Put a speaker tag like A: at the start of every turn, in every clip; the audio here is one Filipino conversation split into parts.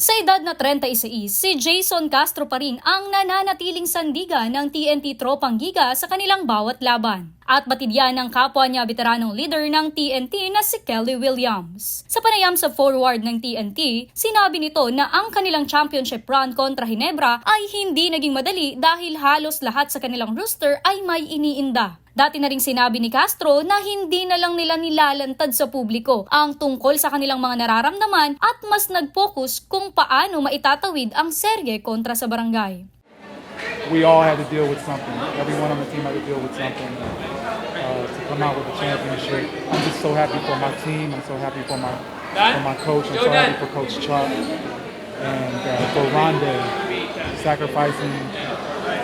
A: Sa edad na 36, si Jason Castro pa rin ang nananatiling sandiga ng TNT Tropang Giga sa kanilang bawat laban. At batidyan ng kapwa niya veteranong leader ng TNT na si Kelly Williams. Sa panayam sa forward ng TNT, sinabi nito na ang kanilang championship run kontra Hinebra ay hindi naging madali dahil halos lahat sa kanilang roster ay may iniinda. Dati na ring sinabi ni Castro na hindi na lang nila nilalantad sa publiko ang tungkol sa kanilang mga nararamdaman at mas nag-focus kung paano maitatawid ang serye kontra sa barangay.
B: We all had to deal with something. Everyone on the team had to deal with something uh, to come out with a championship. I'm just so happy for my team. I'm so happy for my for my coach. I'm so happy for Coach Chuck and uh, for Rondé sacrificing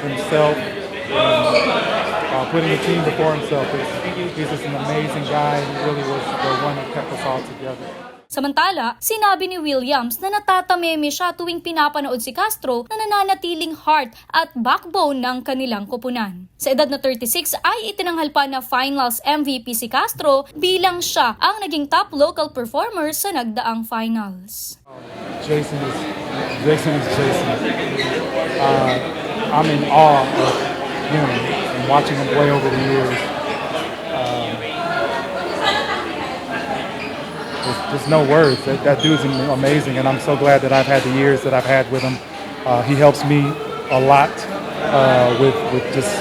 B: himself and uh, putting the team before himself. He's, he's just an amazing guy. He really was the one that kept us all together.
A: Samantala, sinabi ni Williams na natatameme siya tuwing pinapanood si Castro na nananatiling heart at backbone ng kanilang kupunan. Sa edad na 36 ay itinanghal pa na finals MVP si Castro bilang siya ang naging top local performer sa nagdaang finals.
B: Jason is Jason is Jason. Uh, I'm in awe of him and watching him play over the years. There's, no words. That, that dude's amazing, and I'm so glad that I've had the years that I've had with him. Uh, he helps me a lot uh, with with just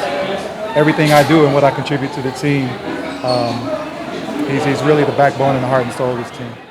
B: everything I do and what I contribute to the team. Um, he's, he's really the backbone and the heart and soul of this team.